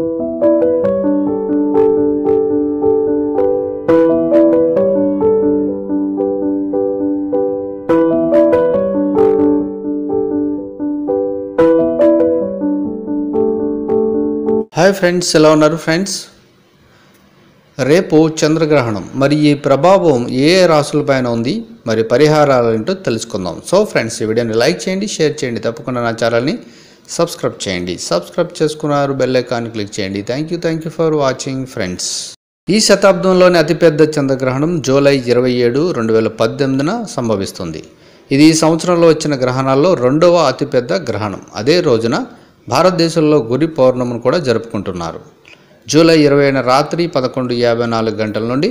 Hi friends ఎలా ఉన్నారు friends రేపు చంద్రగ్రహణం మరి ఈ ప్రభావం ఏ ఏ రాసులపైన ఉంది మరి పరిహారాలు ఏంటో తెలుసుకుందాం. సో ఫ్రెండ్స్ ఈ వీడియోని లైక్ చేయండి షేర్ చేయండి తప్పకుండా నా ఛానల్ని సబ్స్క్రైబ్ చేయండి. సబ్స్క్రైబ్ చేసుకున్నారు బెల్ ఐకాన్ క్లిక్ చేయండి. Thank you thank you for watching friends ఈ శతాబ్దంలోని అతిపెద్ద చంద్రగ్రహణం జూలై ఇరవై ఏడు రెండు వేల పద్దెనిమిదిన సంభవిస్తుంది. ఇది ఈ సంవత్సరంలో వచ్చిన గ్రహణాల్లో రెండవ అతిపెద్ద గ్రహణం. అదే రోజున భారతదేశంలో గురి పౌర్ణమును కూడా జరుపుకుంటున్నారు. జూలై ఇరవైన రాత్రి పదకొండు యాభై నాలుగు గంటల నుండి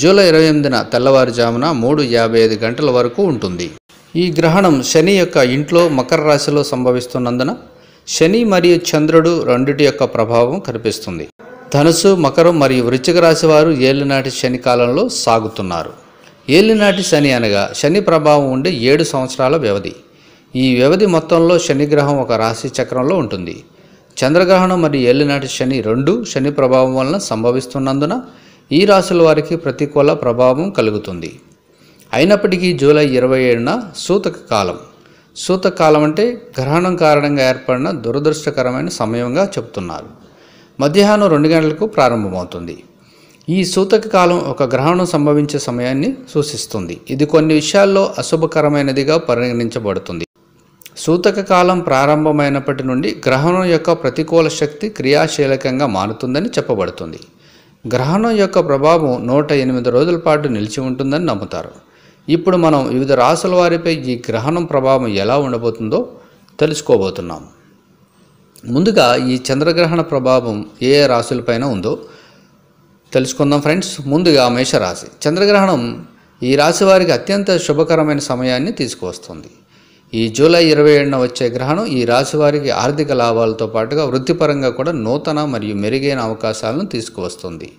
జూలై ఇరవై ఎనిమిదిన తెల్లవారుజామున మూడు యాభై ఐదు గంటల వరకు ఉంటుంది. ఈ గ్రహణం శని యొక్క ఇంట్లో మకర రాశిలో సంభవిస్తున్నందున శని మరియు చంద్రుడు రెండిటి యొక్క ప్రభావం కనిపిస్తుంది. ధనుసు మకరం మరియు వృశ్చిక రాశి వారు ఏలినాటి శని కాలంలో సాగుతున్నారు. ఏలినాటి శని అనగా శని ప్రభావం ఉండే ఏడు సంవత్సరాల వ్యవధి. ఈ వ్యవధి మొత్తంలో శనిగ్రహం ఒక రాశి చక్రంలో ఉంటుంది. చంద్రగ్రహణం మరియు ఏలినాటి శని రెండు శని ప్రభావం వలన సంభవిస్తున్నందున ఈ రాశుల వారికి ప్రతికూల ప్రభావం కలుగుతుంది. అయినప్పటికీ జూలై ఇరవై ఏడున సూతక కాలం. సూతక కాలం అంటే గ్రహణం కారణంగా ఏర్పడిన దురదృష్టకరమైన సమయంగా చెబుతున్నారు మధ్యాహ్నం రెండు గంటలకు ప్రారంభమవుతుంది. ఈ సూతక కాలం ఒక గ్రహణం సంభవించే సమయాన్ని సూచిస్తుంది. ఇది కొన్ని విషయాల్లో అశుభకరమైనదిగా పరిగణించబడుతుంది. సూతక కాలం ప్రారంభమైనప్పటి నుండి గ్రహణం యొక్క ప్రతికూల శక్తి క్రియాశీలకంగా మారుతుందని చెప్పబడుతుంది. గ్రహణం యొక్క ప్రభావం నూట ఎనిమిది రోజుల పాటు నిలిచి ఉంటుందని నమ్ముతారు. ఇప్పుడు మనం వివిధ రాసుల వారిపై ఈ గ్రహణం ప్రభావం ఎలా ఉండబోతుందో తెలుసుకోబోతున్నాం. ముందుగా ఈ చంద్రగ్రహణ ప్రభావం ఏ ఏ రాశులపైన ఉందో తెలుసుకుందాం ఫ్రెండ్స్. ముందుగా మేషరాశి. చంద్రగ్రహణం ఈ రాశి వారికి అత్యంత శుభకరమైన సమయాన్ని తీసుకువస్తుంది. ఈ జూలై ఇరవై ఏడున వచ్చే గ్రహణం ఈ రాశి వారికి ఆర్థిక లాభాలతో పాటుగా వృత్తిపరంగా కూడా నూతన మరియు మెరుగైన అవకాశాలను తీసుకువస్తుంది.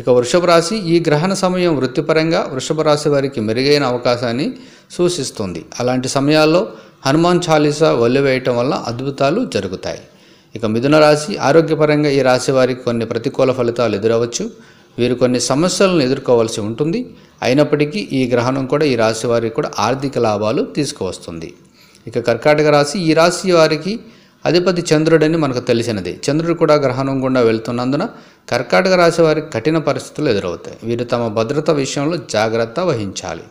ఇక వృషభ రాశి ఈ గ్రహణ సమయం వృత్తిపరంగా వృషభ రాశి వారికి మెరుగైన అవకాశాన్ని సూచిస్తుంది. అలాంటి సమయాల్లో హనుమాన్ చాలీసా వల్లివేయటం వల్ల అద్భుతాలు జరుగుతాయి. ఇక మిథున రాశి ఆరోగ్యపరంగా ఈ రాశి వారికి కొన్ని ప్రతికూల ఫలితాలు ఎదురవచ్చు. వీరు కొన్ని సమస్యలను ఎదుర్కోవాల్సి ఉంటుంది. అయినప్పటికీ ఈ గ్రహణం కూడా ఈ రాశి వారికి కూడా ఆర్థిక లాభాలు తీసుకువస్తుంది. ఇక కర్కాటక రాశి ఈ రాశి వారికి అధిపతి చంద్రుడని మనకు తెలిసినది. చంద్రుడు కూడా గ్రహణం గుండా వెళ్తున్నందున కర్కాటక రాశి వారికి కఠిన పరిస్థితులు ఎదురవుతాయి. వీరు తమ భద్రత విషయంలో జాగ్రత్త వహించాలి.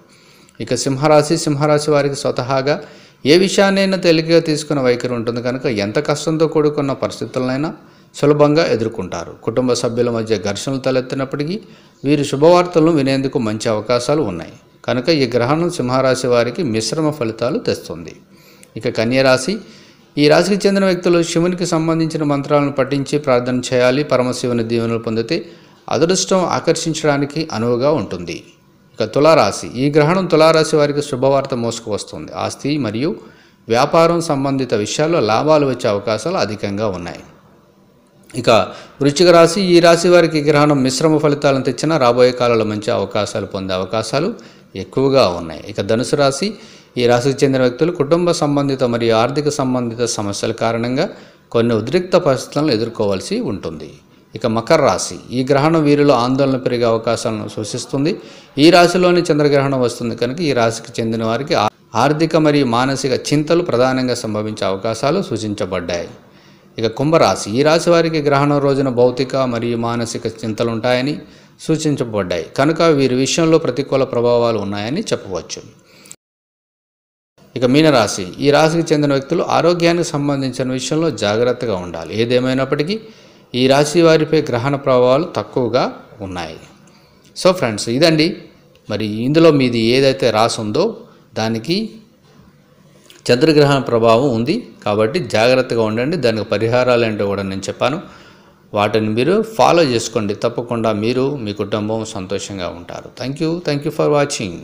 ఇక సింహరాశి సింహరాశి వారికి స్వతహాగా ఏ విషయాన్నైనా తేలికగా తీసుకున్న వైఖరి ఉంటుంది కనుక ఎంత కష్టంతో కూడుకున్న పరిస్థితులనైనా సులభంగా ఎదుర్కొంటారు. కుటుంబ సభ్యుల మధ్య ఘర్షణలు తలెత్తినప్పటికీ వీరు శుభవార్తలను వినేందుకు మంచి అవకాశాలు ఉన్నాయి. కనుక ఈ గ్రహణం సింహరాశి వారికి మిశ్రమ ఫలితాలు తెస్తుంది. ఇక కన్యరాశి ఈ రాశికి చెందిన వ్యక్తులు శివునికి సంబంధించిన మంత్రాలను పఠించి ప్రార్థన చేయాలి పరమశివుని దీవెనలు పొందితే అదృష్టం ఆకర్షించడానికి అనువుగా ఉంటుంది. ఇక తులారాశి ఈ గ్రహణం తులారాశి వారికి శుభవార్త మోసుకు వస్తుంది. ఆస్తి మరియు వ్యాపారం సంబంధిత విషయాల్లో లాభాలు వచ్చే అవకాశాలు అధికంగా ఉన్నాయి. ఇక వృశ్చిక రాశి ఈ రాశి వారికి గ్రహణం మిశ్రమ ఫలితాలను తెచ్చినా రాబోయే కాలంలో మంచి అవకాశాలు పొందే అవకాశాలు ఎక్కువగా ఉన్నాయి. ఇక ధనుసు రాశి ఈ రాశికి చెందిన వ్యక్తులు కుటుంబ సంబంధిత మరియు ఆర్థిక సంబంధిత సమస్యల కారణంగా కొన్ని ఉద్రిక్త పరిస్థితులను ఎదుర్కోవాల్సి ఉంటుంది. ఇక మకర రాశి ఈ గ్రహణం వీరిలో ఆందోళన పెరిగే అవకాశాలను సూచిస్తుంది. ఈ రాశిలోని చంద్రగ్రహణం వస్తుంది కనుక ఈ రాశికి చెందిన వారికి ఆర్థిక మరియు మానసిక చింతలు ప్రధానంగా సంభవించే అవకాశాలు సూచించబడ్డాయి. ఇక కుంభరాశి ఈ రాశి వారికి గ్రహణం రోజున భౌతిక మరియు మానసిక చింతలు ఉంటాయని సూచించబడ్డాయి. కనుక వీరి విషయంలో ప్రతికూల ప్రభావాలు ఉన్నాయని చెప్పవచ్చు. ఇక మీనరాశి. ఈ రాశికి చెందిన వ్యక్తులు ఆరోగ్యానికి సంబంధించిన విషయంలో జాగ్రత్తగా ఉండాలి. ఏదేమైనప్పటికీ ఈ రాశి వారిపై గ్రహణ ప్రభావాలు తక్కువగా ఉన్నాయి. సో ఫ్రెండ్స్ ఇదండి. మరి ఇందులో మీది ఏదైతే రాసి ఉందో దానికి చంద్రగ్రహణ ప్రభావం ఉంది. కాబట్టి జాగ్రత్తగా ఉండండి. దానికి పరిహారాలు ఏంటో కూడా నేను చెప్పాను. వాటిని మీరు ఫాలో చేసుకోండి. తప్పకుండా మీరు మీ కుటుంబం సంతోషంగా ఉంటారు. Thank you. Thank you for watching.